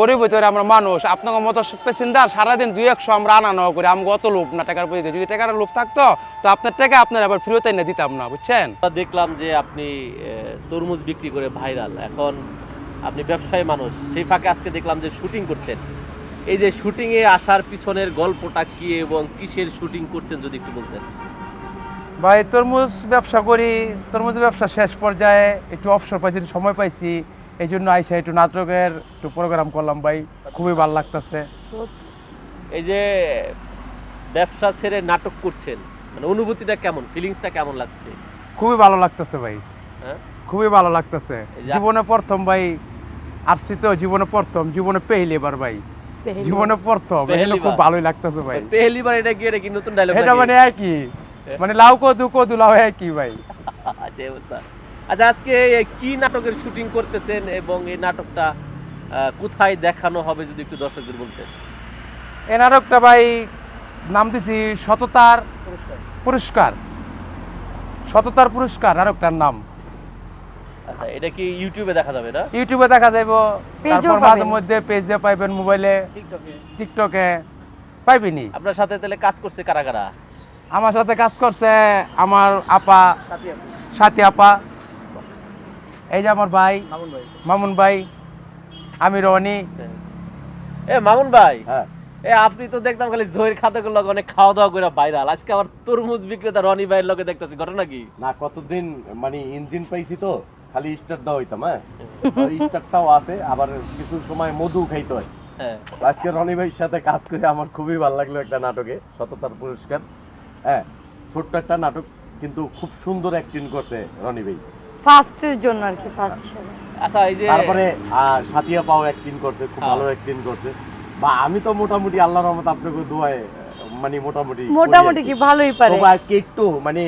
গরিব হইতে পারে আমরা মানুষ আপনার মতো প্যাসেঞ্জার সারাদিন দুই একশো আমরা আনা নেওয়া করি আমাকে অত লোভ না টাকার প্রতি। যদি টাকার লোভ থাকতো তো আপনার টাকা আপনার আবার ফেরত এনে দিতাম না বুঝছেন? আমরা দেখলাম যে আপনি তরমুজ বিক্রি করে ভাইরাল। এখন আপনি ব্যবসায়ী মানুষ সেই ফাঁকে আজকে দেখলাম যে শুটিং করছেন। এই যে শুটিং এ আসার পিছনের গল্পটা কি এবং কিসের শুটিং করছেন যদি একটু বলতেন? ভাই তরমুজ ব্যবসা করি তরমুজ ব্যবসা শেষ পর্যায়ে একটু অবসর পাইছি একটু সময় পাইছি। এই জন্য আইসা একটু নাটকের একটু প্রোগ্রাম করলাম ভাই। খুবই ভালো লাগতেছে। এই যে ব্যবসা ছেড়ে নাটক করছেন মানে অনুভূতিটা কেমন? ফিলিংসটা কেমন লাগছে? খুবই ভালো লাগতেছে ভাই। হ্যাঁ? খুবই ভালো লাগতেছে। জীবনে প্রথম ভাই আসছি তো জীবনে প্রথম জীবনে পেইলি এবার ভাই। জীবনে প্রথম পেহেলি এগুলো খুব ভালোই লাগতেছে ভাই। পেহলি বার এটা কি এটা কি নতুন ডায়লগ এটা মানে একই। মানে লাউ কদু কদু লাউ একই ভাই। আচ্ছা অবস্থা। আচ্ছা আজকে কি নাটকের শুটিং করতেছেন এবং এই নাটকটা কোথায় দেখানো হবে যদি একটু দর্শকদের বলতেন? এই নাটকটা ভাই নাম দিছি সততার পুরস্কার। সততার পুরস্কার নাটকটার নাম। আচ্ছা এটা কি ইউটিউবে দেখা যাবে না? ইউটিউবে দেখা পেজও তারপর মাঝে। মধ্যে পেজে পাইবেন মোবাইলে টিকটকে পাইবেনি। আপনার সাথে তাহলে কাজ করছে কারা কারা? আমার সাথে কাজ করছে আমার আপা। সাথী আপা। এই যে আমার ভাই মামুন ভাই। আমি রনি। এ মামুন ভাই। হ্যাঁ। এ আপনি তো দেখতাম খালি জহির খাতাগুলো লগে অনেক খাওয়া দাওয়া করে ভাইরাল। আজকে আবার তরমুজ বিক্রেতা রনি ভাইয়ের লগে দেখতেছি ঘটনা কি? না কতদিন মানে ইঞ্জিন পাইছি তো খালি স্টার্ট দাও হইতাম হ্যাঁ? স্টারটাও আছে আবার কিছু সময় মধু খাইতে হয়। হ্যাঁ। আজকে রনি ভাইয়ের সাথে কাজ করে আমার খুবই ভালো লাগল একটা নাটকে সততার পুরস্কার। হ্যাঁ ছোট্ট একটা নাটক কিন্তু খুব সুন্দর অ্যাক্টিং করছে রনি ভাই। ফার্স্টের জন্য আর কি ফার্স্ট হিসেবে। আচ্ছা এই যে তারপরে সাথিয়া পাও অ্যাক্টিং করছে খুব হ্যাঁ। ভালো অ্যাক্টিং করছে। বা আমি তো মোটামুটি আল্লাহর রহমত আপনাকে দোয়ায় মানে মোটামুটি মোটামুটি কি ভালোই পারে। তবে আজকে একটু মানে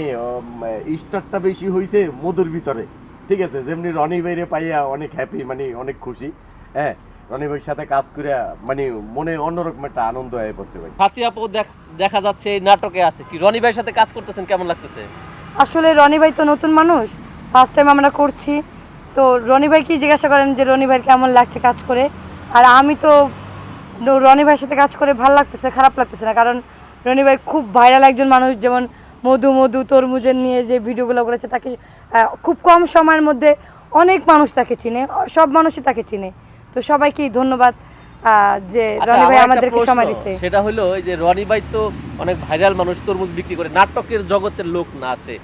স্টারটা বেশি হইছে মধুর ভিতরে। ঠিক আছে যেমনি রনি ভাইরে পাইয়া অনেক হ্যাপি মানে অনেক খুশি। হ্যাঁ রনি ভাইয়ের সাথে কাজ করে মানে মনে অন্যরকম একটা আনন্দ হয়ে পড়ছে ভাই। সাথী আপু দেখ- দেখা যাচ্ছে এই নাটকে আছে। কি রনি ভাইয়ের সাথে কাজ করতেছেন কেমন লাগতেছে? আসলে রনি ভাই তো নতুন মানুষ। ফার্স্ট টাইম আমরা করছি। তো রনি ভাই কি জিজ্ঞাসা করেন যে রনি ভাইয়ের কেমন লাগছে কাজ করে? আর আমি তো রনি ভাইয়ের সাথে কাজ করে ভালো লাগতেছে খারাপ লাগতেছে না। কারণ রনি ভাই খুব ভাইরাল একজন মানুষ যেমন মধু মধু তরমুজের নিয়ে যে ভিডিওগুলো করেছে তাকে খুব কম সময়ের মধ্যে অনেক মানুষ তাকে চিনে সব মানুষই তাকে চিনে। তো সবাইকেই ধন্যবাদ যে আচ্ছা, রনি ভাই আমাদেরকে সময় দিচ্ছে সেটা হলো যে রনি ভাই তো অনেক ভাইরাল মানুষ তরমুজ বিক্রি করে। নাটকের জগতের লোক না আসে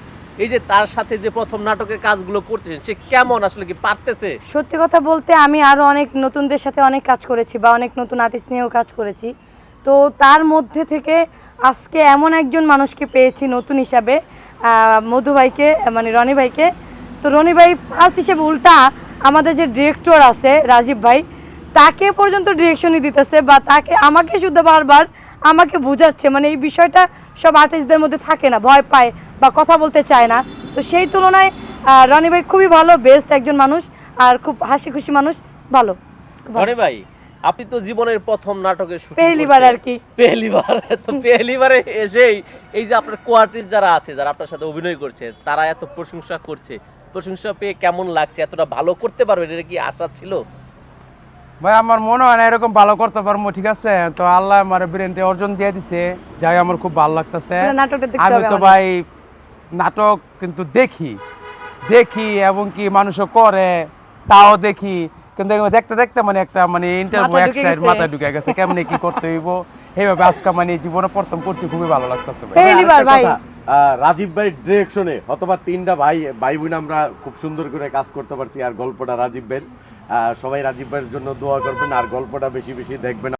এই যে তার সাথে যে প্রথম নাটকের কাজগুলো করতেছেন সে কেমন আসলে কি পারতেছে? সত্যি কথা বলতে আমি আরও অনেক নতুনদের সাথে অনেক কাজ করেছি বা অনেক নতুন আর্টিস্ট নিয়েও কাজ করেছি। তো তার মধ্যে থেকে আজকে এমন একজন মানুষকে পেয়েছি নতুন হিসাবে মধু ভাইকে মানে রনি ভাইকে। তো রনি ভাই ফার্স্ট হিসেবে উল্টা আমাদের যে ডিরেক্টর আছে রাজীব ভাই, তাকে পর্যন্ত ডিরেকশনই দিতেছে বা তাকে আমাকে শুধু বারবার আমাকে বোঝাচ্ছে মানে এই বিষয়টা সব আর্টিস্টদের মধ্যে থাকে না ভয় পায় বা কথা বলতে চায় না। তো সেই তুলনায় রনি ভাই খুবই ভালো বেস্ট একজন মানুষ আর খুব হাসি খুশি মানুষ ভালো। রনি ভাই আপনি তো জীবনের প্রথম নাটকের শুটিং পেহেলিবার আর কি। পেহলিবার তো পেহলিবারে এসেই এই যে আপনার কোয়ার্টিস যারা আছে যারা আপনার সাথে অভিনয় করছে তারা এত প্রশংসা করছে। প্রশংসা পেয়ে কেমন লাগছে? এতটা ভালো করতে পারবেন? এটা কি আশা ছিল? ভাই আমার মনে হয় না এরকম ভালো করতে পারব ঠিক আছে? তো আল্লাহ আমার ব্রেনটা অর্জন দিয়ে দিছে। যাই আমার খুব ভালো লাগতেছে। মানে আমি তো ভাই নাটক কিন্তু দেখি। দেখি এবং কি মানুষও করে তাও দেখি। কিন্তু দেখতে দেখতে মানে একটা মানে ইন্টারভিউ মাথায় এক ঢুকে সাইড গেছে। মাথায় ঢুকে গেছে। কেমনে কি করতে হইব? এইভাবে আজকে মানে জীবনে প্রথম করছি খুবই ভালো লাগতেছে ভাই। ভাই। আহ, রাজীব ভাই ডিরেকশনে অথবা তিনটা ভাই ভাই বোন আমরা খুব সুন্দর করে কাজ করতে পারছি আর গল্পটা রাজীব আহ, সবাই রাজীব ভাইয়ের জন্য দোয়া করবেন আর গল্পটা বেশি বেশি দেখবেন।